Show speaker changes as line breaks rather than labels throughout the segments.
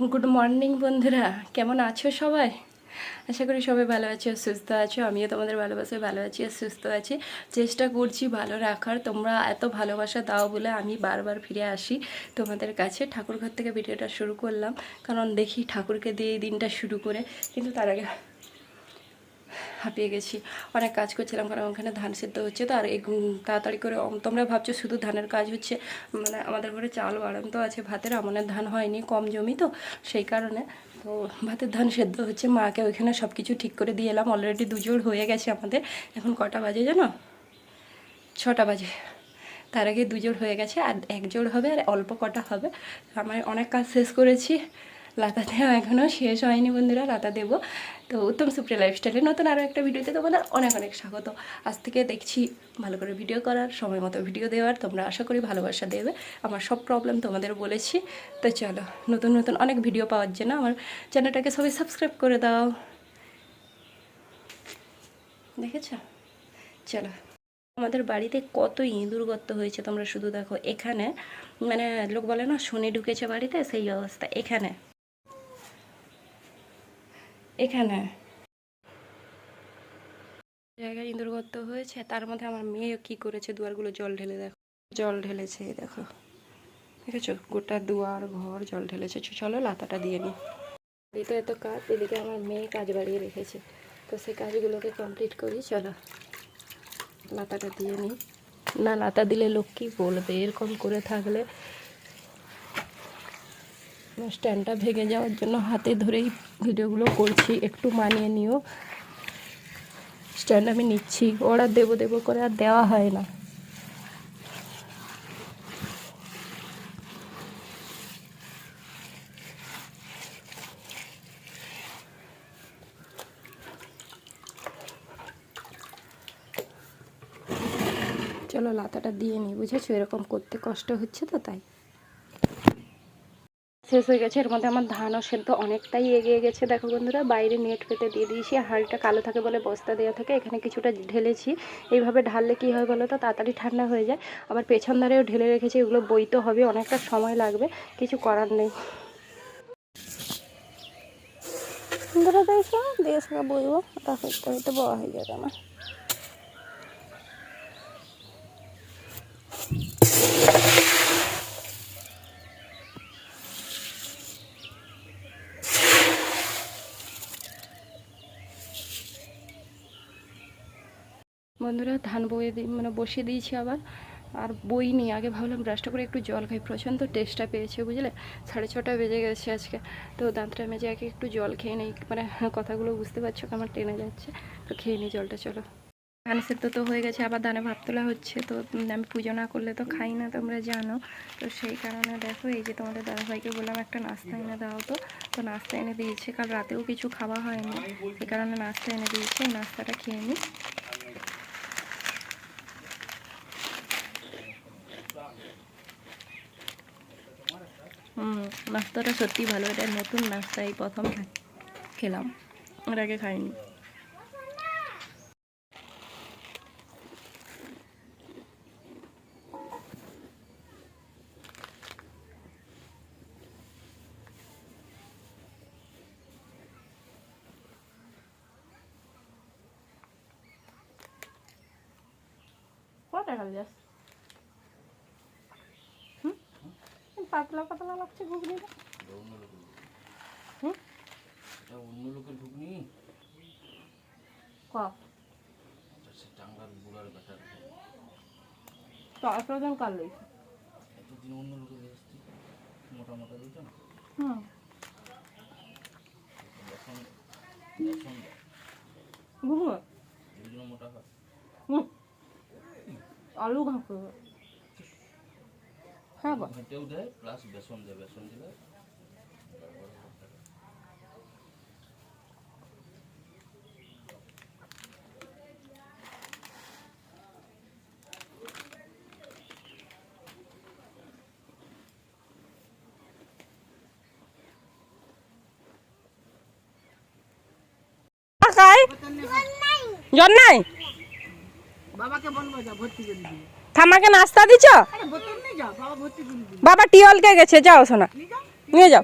Good morning বন্ধুরা, কেমন আছো সবাই? আশা করি সবাই ভালো আছো, সুস্থ আছো, আমিও তোমাদের ভালোবাসায় ভালো আছি আর সুস্থ আছি। চেষ্টা করছি ভালো রাখার, তোমরা এত ভালোবাসা দাও বলে আমি বারবার ফিরে আসি তোমাদের কাছে। ঠাকুর ঘর থেকে ভিডিওটা শুরু করলাম, কারণ দেখি ঠাকুরকে দিয়ে দিনটা শুরু করে, কিন্তু তার আগে হাঁপিয়ে গেছি। অনেক কাজ করছিলাম, কারণ ওখানে ধান সেদ্ধ হচ্ছে তো, আর তাড়াতাড়ি করে তোমরা ভাবছ শুধু ধানের কাজ হচ্ছে মানে আমাদের ঘরে চাল বাড়ান তো আছে, ভাতের আমনের ধান হয়নি, কম জমি তো, সেই কারণে তো ভাতের ধান সেদ্ধ হচ্ছে, মাকে ওইখানে সব কিছু ঠিক করে দিয়ে এলাম অলরেডি দুজোড় হয়ে গেছে আমাদের, এখন কটা বাজে জানো? ছটা বাজে, তার আগে দুজোড় হয়ে গেছে, আর এক জোড় হবে আর অল্প কটা হবে আমার অনেক কাজ শেষ করেছি লাতা দেওয়া এখনও শেষ হয়নি বন্ধুরা, লাতা দেবো। তো উত্তম সুপ্রিয়া লাইফস্টাইলে নতুন আরও একটা ভিডিওতে তোমাদের অনেক অনেক স্বাগত। আজ থেকে দেখছি ভালো করে ভিডিও করার, সময় মতো ভিডিও দেওয়ার। তোমরা আশা করি ভালোবাসা দেবে। আমার সব প্রবলেম তোমাদের বলেছি। তো চলো, নতুন নতুন অনেক ভিডিও পাওয়ার জন্য আমার চ্যানেলটাকে সবাই সাবস্ক্রাইব করে দাও। দেখেছ? চলো, আমাদের বাড়িতে কত ইঁদুর গর্ত হয়েছে তোমরা শুধু দেখো। এখানে মানে লোক বলে না, শনি ঢুকেছে বাড়িতে, সেই অবস্থা। এখানে এখানে। জায়গায় ইঁদুর গর্ত হয়েছে, তার মধ্যে আমার মেয়ে কি করেছে, দুয়ারগুলো জল ঢেলে দেখো। জল ঢেলেছে দেখো। দেখেছ? গোটা দুয়ার, ঘর জল ঢেলেছে। চলো লাতাটা দিয়ে নিই এই তো এত কাজ, এদিকে আমার মেয়ে কাজ বাড়িয়ে রেখেছে। তো সেই কাজগুলোকে কমপ্লিট করি, চলো। লাতাটা দিয়ে নিই না, লাতা দিলে লোক কি বলবে? এরকম করে থাকলে স্ট্যান্ডটা ভেঙে যাওয়ার জন্য হাতে ধরেই ভিডিওগুলো করছি, একটু মানিয়ে নিও। স্ট্যান্ড আমি নিচ্ছি অর্ডার দেবো দেবো করে আর দেওয়া হয় না। চলো লাতাটা দিয়ে নিই, বুঝেছ? এরকম করতে কষ্ট হচ্ছে তো তাই। শেষ হয়ে গেছে। এর মধ্যে আমার ধানও সেদ্ধ অনেকটাই এগিয়ে গেছে। দেখো বন্ধুরা, বাইরে নেট পেতে দিয়ে দিয়েছি। হালটা কালো থাকে বলে বস্তা দেওয়া থাকে। এখানে কিছুটা ঢেলেছি। এইভাবে ঢাললে কি হয় বলো তো? তাড়াতাড়ি ঠান্ডা হয়ে যায়। আবার পেছন ধারেও ঢেলে রেখেছি। এগুলো বইতে হবে, অনেকটা সময় লাগবে। কিছু করার নেই। ধরে দেখো দিয়ে বইবো তা হইতে হইতে বড় হয়ে যাবে আমার। বন্ধুরা, ধান বয়ে মানে বসিয়ে দিয়েছি আবার। আর বই নিই। আগে ভাবলাম ব্রাশটা করে একটু জল খাই। প্রচণ্ড টেস্টটা পেয়েছে, বুঝলে? সাড়ে ছটা বেজে গেছে আজকে। তো দাঁতটা মেজে আগে একটু জল খেয়ে নিই। মানে কথাগুলো বুঝতে পারছ আমার টেনে যাচ্ছে। তো খেয়ে নিই জলটা, চলো। ধান সেদ্ধ তো হয়ে গেছে। আবার ধানে ভাত তোলা হচ্ছে। তো আমি পুজো না করলে তো খাই না, তোমরা জানো। তো সেই কারণে দেখো, এই যে তোমাদের দাদাভাইকে বললাম একটা নাস্তা এনে দাও তো। তো নাস্তা এনে দিয়েছে। কাল রাতেও কিছু খাওয়া হয়নি। সেই কারণে নাস্তা এনে দিয়েছে। নাস্তাটা খেয়ে নিই নাস্তাটা সত্যি ভালো এটা নতুন নাস্তা এই প্রথম খেলাম। এর আগে খাইনি। টাকা যাস পাতলা পাতলা লাগছে ঘুগনিটা হুম?
অন্য লোকের ঢুকনি
ক?
টাঙ্গার বুড়ার বেটার
তো এতজন কাল লইছে
এতদিন অন্য লোকের এসছি মোটা মোটা না?
হুম।
এখন এখন
ঘুগনি
মোটা হয়।
আলু ঘাঁকো হ্যাঁ বা
ঘেঁটেও দেয় প্লাস বেসন দেয় বেসন দিলে
কাই জন নাই
বাবাকে বলব যা ভর্তি করে দিবি
থামাকে নাস্তা দিছ?
বাবা
টিওলকে গেছে? যাও শোনা।
নিয়ে যাও।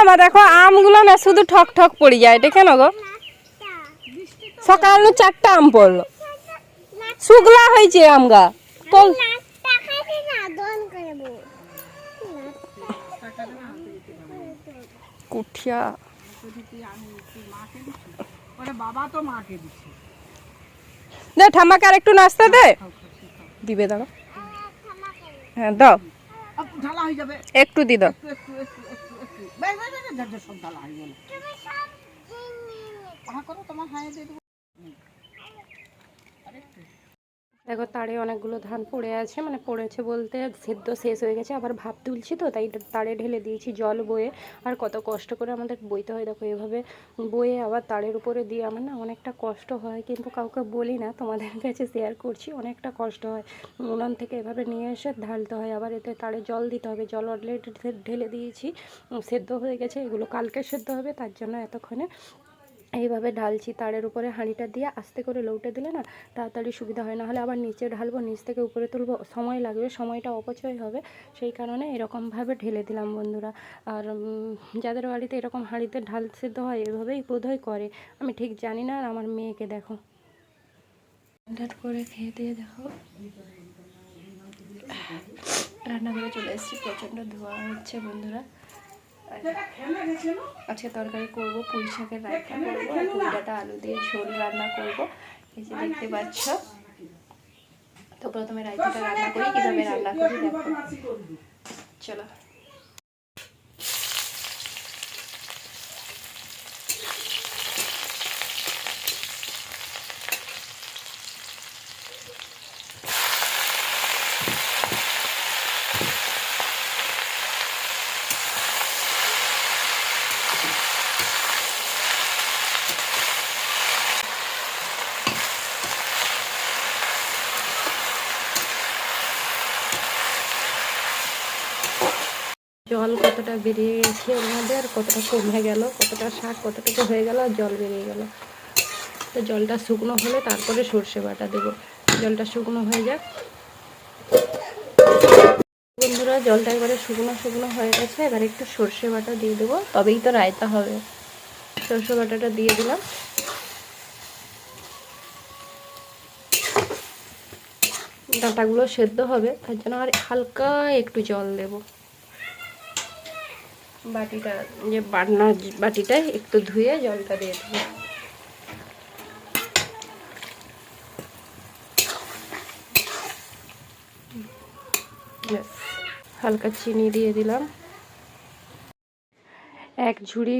আমার দেখো, আমগুলো না শুধু ঠক ঠক পড়ে যায়। এটা কেন গো? সকাল চারটা আম পড়ল। শুকলা হয়েছে আম গা। তোল। কুঠিয়া।
বাবা তো মাকে দিচ্ছে।
দে, ঠাম্মাকে আর একটু নাস্তা দে। দিবে দাও হ্যাঁ দাও। একটু দি দাও।
একটু একটু একটু একটু একটু বে, বে, বে, বে, বে, বে, সব ঢালা হয়ে গেল হা করো তোমার হাই দিয়ে দেবো
দেখো তারে অনেকগুলো ধান পড়ে আছে মানে পড়েছে বলতে সেদ্ধ শেষ হয়ে গেছে, আবার ভাপ তুলছি তো, তাই তারে ঢেলে দিয়েছি জল বয়ে, আর কত কষ্ট করে আমাদের বইতে হয়, দেখো এভাবে বয়ে আবার তারের উপরে দিয়ে আমার না অনেকটা কষ্ট হয়, কিন্তু কাউকে বলি না, তোমাদের কাছে শেয়ার করছি, অনেকটা কষ্ট হয়। উনান থেকে এভাবে নিয়ে এসে ঢালতে হয়, আবার এতে তারে জল দিতে হবে, জল অলরেডি ঢেলে দিয়েছি, সেদ্ধ হয়ে গেছে, এগুলো কালকে সেদ্ধ হবে, তার জন্য এতক্ষণে এইভাবে ঢালছি তারের উপরে হাঁড়িটা দিয়ে, আস্তে করে লৌটে দিলে না তাড়াতাড়ি সুবিধা হয়। না হলে আবার নিচে ঢালবো, নিচ থেকে উপরে তুলবো, সময় লাগবে, সময়টা অপচয় হবে। সেই কারণে এরকমভাবে ঢেলে দিলাম বন্ধুরা। আর যাদের বাড়িতে এরকম হাঁড়িতে ঢাল সেদ্ধ হয়, এভাবেই বোধহয় করে। আমি ঠিক জানি না আর আমার মেয়েকে দেখো। করে খেয়ে দিয়ে দেখো। রান্নাঘরে চলে এসেছি, প্রচণ্ড ধোয়া হচ্ছে বন্ধুরা। আজকে তরকারি করব পুঁই শাকের রান্না করব আর পুঁই ডাঁটা আলু দিয়ে ঝোল রান্না করব। এই যে দেখতে পাচ্ছ। তো প্রথমে রায়তাটা রান্না করি কীভাবে রান্না করি দেখো। চলো। জল কতটা বেরিয়ে গেছে মধ্যে আর কতটা কমে গেল, কতটা শাক কতটুকু হয়ে গেল, আর জল বেরিয়ে গেল। তো জলটা শুকনো হলে তারপরে সর্ষে বাটা দেবো। জলটা শুকনো হয়ে যাক। বন্ধুরা, জলটা এবারে শুকনো শুকনো হয়ে গেছে। এবার একটু সর্ষে বাটা দিয়ে দেবো। তবেই তো রায়তা হবে। সর্ষে বাটাটা দিয়ে দিলাম। ডাঁটাগুলো সেদ্ধ হবে। তার জন্য আর হালকা একটু জল দেবো। বাটিটা যে বাটনা বাটিটায় একটু ধুয়ে জলটা দিয়ে দেবো। হালকা চিনি দিয়ে দিলাম। এক ঝুড়ি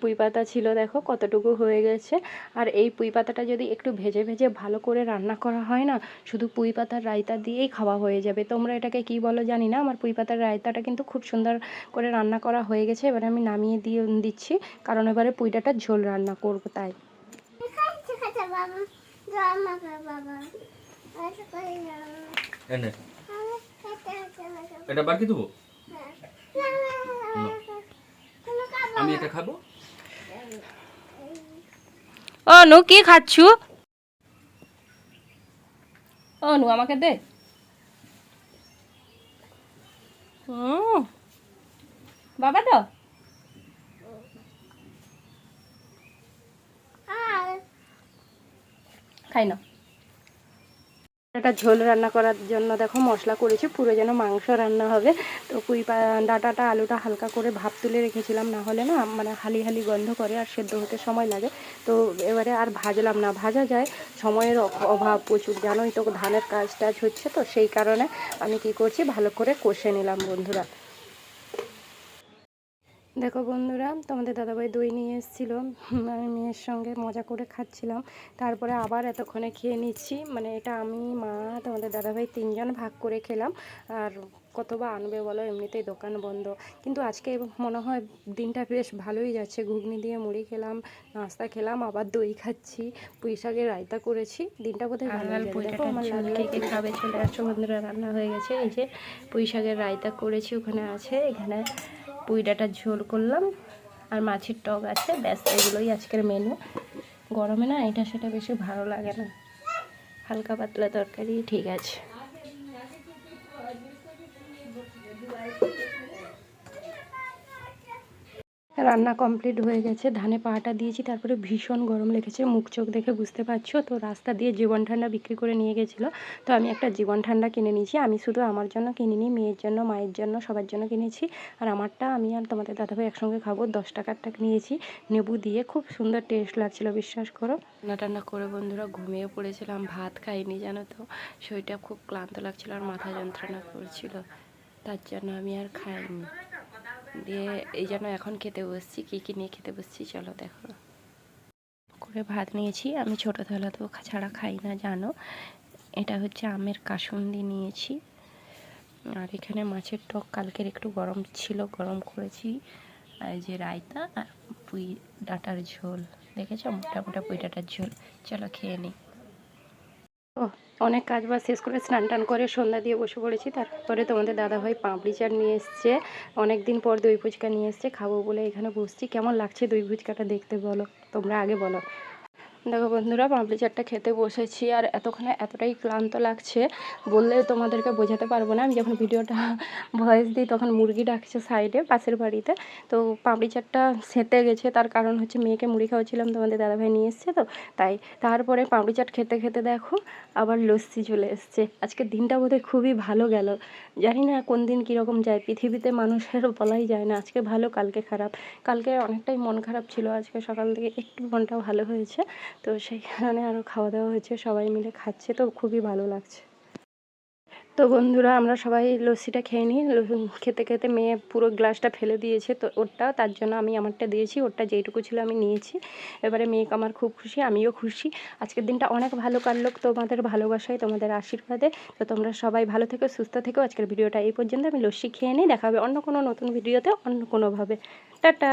পুঁই পাতা ছিল দেখো কতটুকু হয়ে গেছে। আর এই পুঁই পাতাটা যদি একটু ভেজে ভেজে ভালো করে রান্না করা হয় না শুধু পুঁই পাতার রায়তা দিয়েই খাওয়া হয়ে যাবে। তোমরা এটাকে কি বলো জানি না আমার পুঁই পাতার রায়তাটা কিন্তু খুব সুন্দর করে রান্না করা হয়ে গেছে। এবারে আমি নামিয়ে দিয়ে দিচ্ছি কারণ এবারে পুঁইটাটার ঝোল রান্না করব তাই।
এটা বাকি দেবো? আমি এটা খাব।
অনু কি খাচ্ছু? অনু আমাকে দে। বাবা তো? খাই না একটা ঝোল রান্না করার জন্য দেখো মশলা করেছি, পুরো যেন মাংস রান্না হবে। তো ডাটাটা ডাঁটাটা, আলুটা হালকা করে ভাপ তুলে রেখেছিলাম, না হলে না মানে হালি হালি গন্ধ করে আর সেদ্ধ হতে সময় লাগে। তো এবারে আর ভাজলাম না, ভাজা যায়, সময়ের অভাব প্রচুর, জানোই তো ধানের কাজ টাজ হচ্ছে তো সেই কারণে আমি কি করছি, ভালো করে কষে নিলাম বন্ধুরা। দেখো বন্ধুরা তোমাদের দাদাভাই দই নিয়ে এসেছিল। আমি মেয়ের সঙ্গে মজা করে খাচ্ছিলাম। তারপরে আবার এতক্ষণে খেয়ে নিচ্ছি। মানে এটা আমি মা তোমাদের দাদাভাই তিনজন ভাগ করে খেলাম। আর কত বা আনবে বলো এমনিতেই দোকান বন্ধ। কিন্তু আজকে মনে হয় দিনটা বেশ ভালোই যাচ্ছে। ঘুগনি দিয়ে মুড়ি খেলাম নাস্তা খেলাম আবার দই খাচ্ছি। পুঁই শাকের রায়তা করেছি। দিনটা ভালো দেখো আমার খাবে চলে আসছো বন্ধুরা রান্না হয়ে গেছে। এই যে পুঁই শাকের রায়তা করেছি ওখানে আছে। এখানে পুঁই ঝোল করলাম, আর মাছের টক আছে, ব্যাস এগুলোই আজকের মেনু গরমে না এটা সেটা বেশি ভালো লাগে না। হালকা পাতলা তরকারি, ঠিক আছে। রান্না কমপ্লিট হয়ে গেছে। ধানে পাটা দিয়েছি, তারপরে ভীষণ গরম লেগেছে। মুখ চোখ দেখে বুঝতে পারছ? তো রাস্তা দিয়ে জীবন ঠান্ডা বিক্রি করে নিয়ে গেছিল। তো আমি একটা জীবন ঠান্ডা কিনে নিয়েছি। আমি শুধু আমার জন্য কিনিনি, মেয়ের জন্য, মায়ের জন্য, সবার জন্য কিনেছি। আর আমারটা আমি আর তোমাদের দাদাভাই একসঙ্গে খাব। দশ টাকারটা নিয়েছি। নেবু দিয়ে খুব সুন্দর টেস্ট লাগছিল, বিশ্বাস করো। রান্না টান্না করে বন্ধুরা ঘুমিয়ে পড়েছিলাম, ভাত খাইনি, জানো তো। শরীরটা খুব ক্লান্ত লাগছিল আর মাথা যন্ত্রণা করছিল। তার জন্য আমি আর খাইনি। দিয়ে এই জন্য এখন খেতে বসছি। কী কী নিয়ে খেতে বসছি চলো দেখো। করে ভাত নিয়েছি। আমি ছোটো থালা তো ছাড়া খাই না, জানো। এটা হচ্ছে আমের কাসুন্দি নিয়েছি। আর এখানে মাছের টক কালকের একটু গরম ছিল, গরম করেছি। আর যে রায়তা আর পুঁই ডাঁটার ঝোল। দেখেছ? মোটা মোটা পুঁই ডাঁটার ঝোল। চলো খেয়ে নিই। ও, অনেক কাজ বাজ শেষ করে স্নান টান করে সন্ধ্যা দিয়ে বসে পড়েছি। তারপরে তোমাদের দাদা ভাই পাঁপড়ি চাট নিয়ে এসছে। অনেক দিন পর দই ফুচকা নিয়ে এসছে, খাব বলে এখানে বসছি। কেমন লাগছে দই ফুচকাটা দেখতে বলো? তোমরা আগে বলো। দেখো বন্ধুরা পাঁপড়ি চাটটা খেতে বসেছি আর এতক্ষণে এতটাই ক্লান্ত লাগছে, বললে তোমাদেরকে বোঝাতে পারব না। আমি যখন ভিডিওটা ভয়েস দিই, তখন মুরগি ডাকছে সাইডে, পাশের বাড়িতে। তো পাঁপড়ি চাটটা সেঁতে গেছে, তার কারণ হচ্ছে মেয়েকে মুড়ি খাওয়াচ্ছিলাম, তোমাদের দাদাভাই নিয়ে এসছে তো। তাই তারপরে পাঁপড়ি চাট খেতে খেতে দেখো, আবার লস্যি চলে এসছে। আজকে দিনটা বোধহয় খুবই ভালো গেল। জানি না কোন দিন কীরকম যায়, পৃথিবীতে মানুষের বলাই যায় না। আজকে ভালো, কালকে খারাপ। কালকে অনেকটাই মন খারাপ ছিল, আজকে সকাল থেকে একটু মনটা ভালো হয়েছে। তো সেই কারণে আরও খাওয়া দাওয়া হয়েছে, সবাই মিলে খাচ্ছে, তো খুবই ভালো লাগছে। তো বন্ধুরা, আমরা সবাই লস্যিটা খেয়ে নিই। খেতে খেতে মেয়ে পুরো গ্লাসটা ফেলে দিয়েছে, তো ওরটা, তার জন্য আমি আমারটা দিয়েছি, ওরটা যেইটুকু ছিল আমি নিয়েছি। এবারে মেয়ে আমার খুব খুশি, আমিও খুশি। আজকের দিনটা অনেক ভালো কাটলো তোমাদের ভালোবাসায়, তোমাদের আশীর্বাদে। তো তোমরা সবাই ভালো থেকো, সুস্থ থেকো। আজকের ভিডিওটা এই পর্যন্ত, আমি লস্যি খেয়ে নিই, দেখা হবে অন্য কোনো নতুন ভিডিওতে অন্য কোনোভাবে। টাটা!